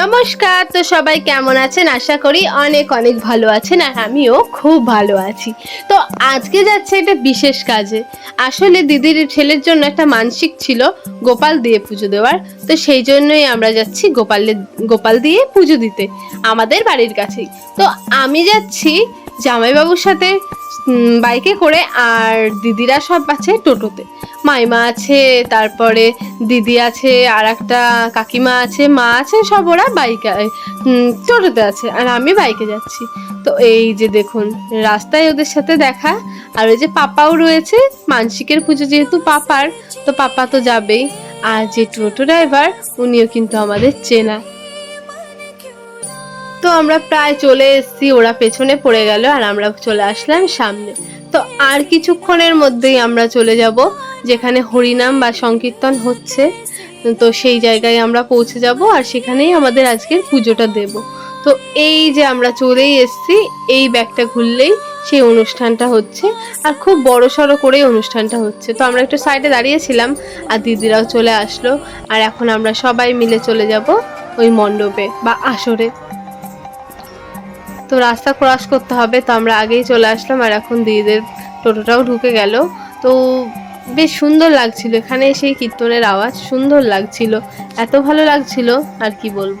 নমস্কার, তো সবাই কেমন আছেন? আশা করি অনেক অনেক ভালো আছেন আর আমিও খুব ভালো আছি। তো আজকে যাচ্ছে একটা বিশেষ কাজে। আসলে দিদির ছেলের জন্য একটা মানসিক ছিল গোপাল দিয়ে পুজো দেওয়ার। তো সেই জন্যই আমরা যাচ্ছি গোপালের গোপাল দিয়ে পুজো দিতে, আমাদের বাড়ির কাছেই। তো আমি যাচ্ছি জামাইবাবুর সাথে। বাইকে করে আর দিদিরা সব আছে টোটোতে। মাইমা আছে, তারপরে দিদি আছে আর একটা কাকিমা আছে, মা আছে, সব ওরা বাইকে টোটোতে আছে আর আমি বাইকে যাচ্ছি। তো এই যে দেখুন, রাস্তায় ওদের সাথে দেখা আর ওই যে পাপাও রয়েছে, মানসিকের পুজো যেহেতু পাপার, তো পাপা তো যাবেই। আর যে টোটো ড্রাইভার, উনিও কিন্তু আমাদের চেনা। তো আমরা প্রায় চলে এসেছি, ওরা পেছনে পড়ে গেল আর আমরা চলে আসলাম সামনে। তো আর কিছুক্ষণের মধ্যেই আমরা চলে যাব, যেখানে হরিনাম বা সংকীর্তন হচ্ছে। তো সেই জায়গায় আমরা পৌঁছে যাব আর সেখানেই আমাদের আজকের পুজোটা দেব। তো এই যে আমরা চলেই এসেছি, এই ব্যাগটা ঘুরলেই সেই অনুষ্ঠানটা হচ্ছে আর খুব বড় সড়ো করেই অনুষ্ঠানটা হচ্ছে। তো আমরা একটু সাইডে দাঁড়িয়েছিলাম আর দিদিরাও চলে আসলো আর এখন আমরা সবাই মিলে চলে যাব ওই মণ্ডপে বা আসরে। তো রাস্তা ক্রস করতে হবে, তো আমরা আগেই চলে আসলাম আর এখন দিদিদের টোটোটাও ঢুকে গেল। তো বেশ সুন্দর লাগছিল, এখানে সেই কীর্তনের আওয়াজ, সুন্দর লাগছিল, এত ভালো লাগছিল, আর কি বলব।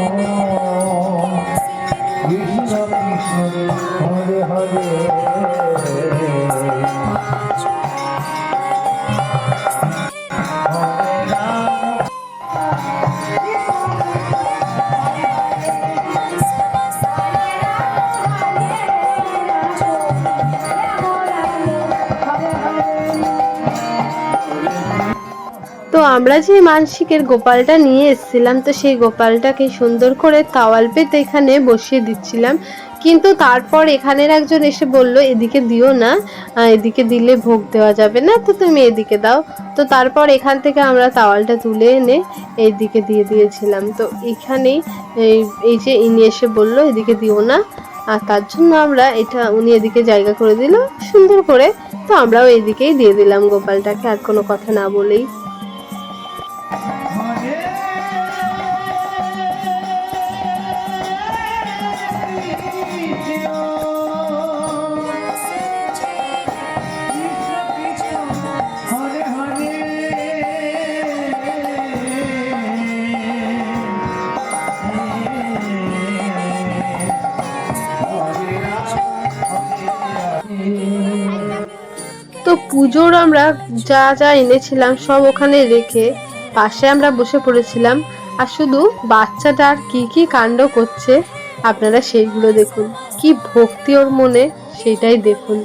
আমরা যে মানসিকের গোপালটা নিয়ে এসেছিলাম, তো সেই গোপালটাকে সুন্দর করে তাওয়াল পেতে এখানে বসিয়ে দিচ্ছিলাম। কিন্তু তারপর এখানের একজন এসে বলল, এদিকে দিও না এদিকে দিলে ভোগ দেওয়া যাবে না, তো তুমি এদিকে দাও। তো তারপর এখান থেকে আমরা তাওয়ালটা তুলে এনে এইদিকে দিয়ে দিয়েছিলাম। তো এখানেই এই যে ইনি এসে বলল, এদিকে দিও না। আর তার জন্য আমরা এটা, উনি এদিকে জায়গা করে দিল, সুন্দর করে। তো আমরাও এদিকেই দিয়ে দিলাম গোপালটাকে, আর কোনো কথা না বলেই। পুজোর আমরা যা যা এনেছিলাম সব ওখানে রেখে পাশে আমরা বসে পড়েছিলাম। আর শুধু বাচ্চাটা কি কি কাণ্ড করছে, আপনারা সেইগুলো দেখুন। কি ভক্তি ওর মনে সেটাই দেখুন।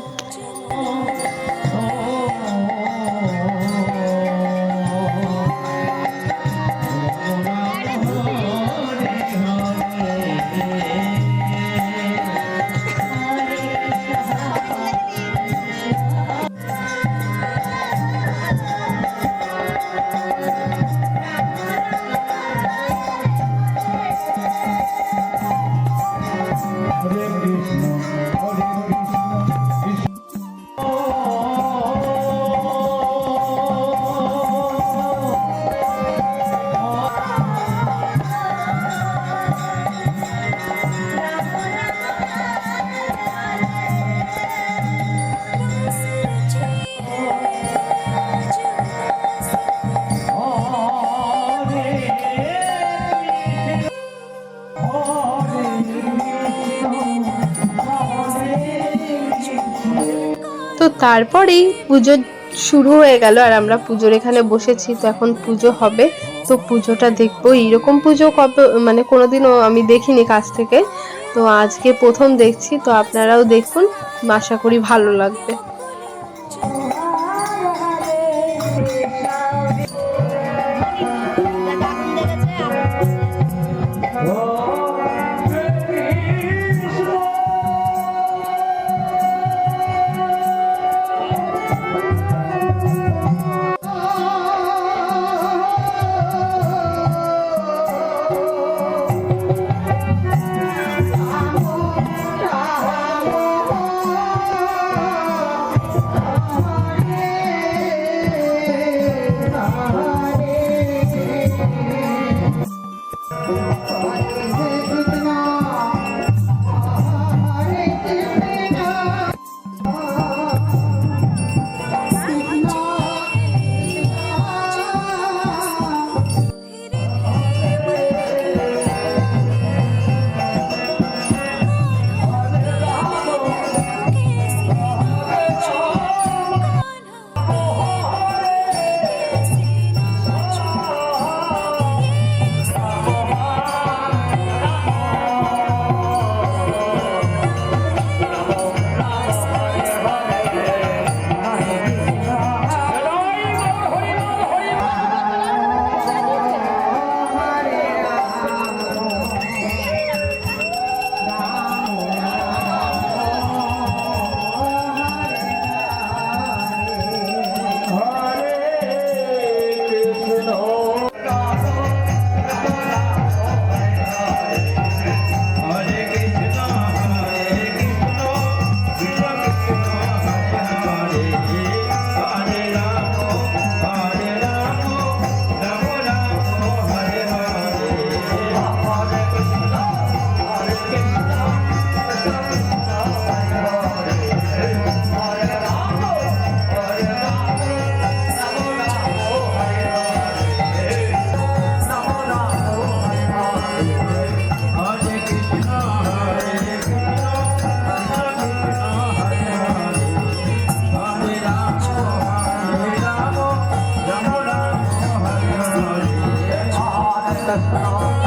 তারপরেই পুজো শুরু হয়ে গেল আর আমরা পুজোর এখানে বসেছি, তো এখন পুজো হবে। তো পুজোটা দেখব। এইরকম পুজো কবে মানে কোনোদিনও আমি দেখিনি কাছ থেকে। তো আজকে প্রথম দেখছি, তো আপনারাও দেখুন। আশা করি ভালো লাগবে। Nossa.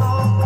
হরে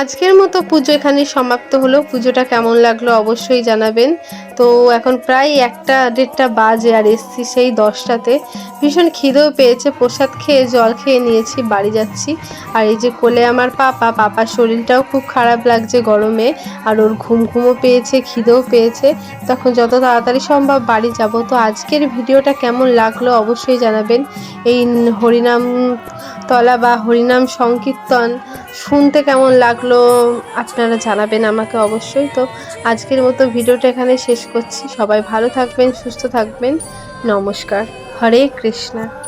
আজকের মতো পুজো এখানে সমাপ্ত হলো। পুজোটা কেমন লাগল অবশ্যই জানাবেন। তো এখন প্রায় একটা দেড়টা বাজে আর এসছি সেই দশটাতে। ভীষণ খিদেও পেয়েছে, প্রসাদ খেয়ে, জল খেয়ে নিয়েছি, বাড়ি যাচ্ছি। আর এই যে কোলে আমার পাপা, পাপার শরীরটাও খুব খারাপ লাগছে গরমে, আর ওর ঘুম ঘুমও পেয়েছে, খিদেও পেয়েছে। তখন যত তাড়াতাড়ি সম্ভব বাড়ি যাব। তো আজকের ভিডিওটা কেমন লাগল অবশ্যই জানাবেন। এই হরিনাম তলা বা হরিনাম সংকীর্তন শুনতে কেমন লাগল আপনারা জানাবেন আমাকে অবশ্যই। তো আজকের মতো ভিডিওটা এখানে শেষ করছি। সবাই ভালো থাকবেন সুস্থ থাকবেন। নমস্কার। হরে কৃষ্ণা।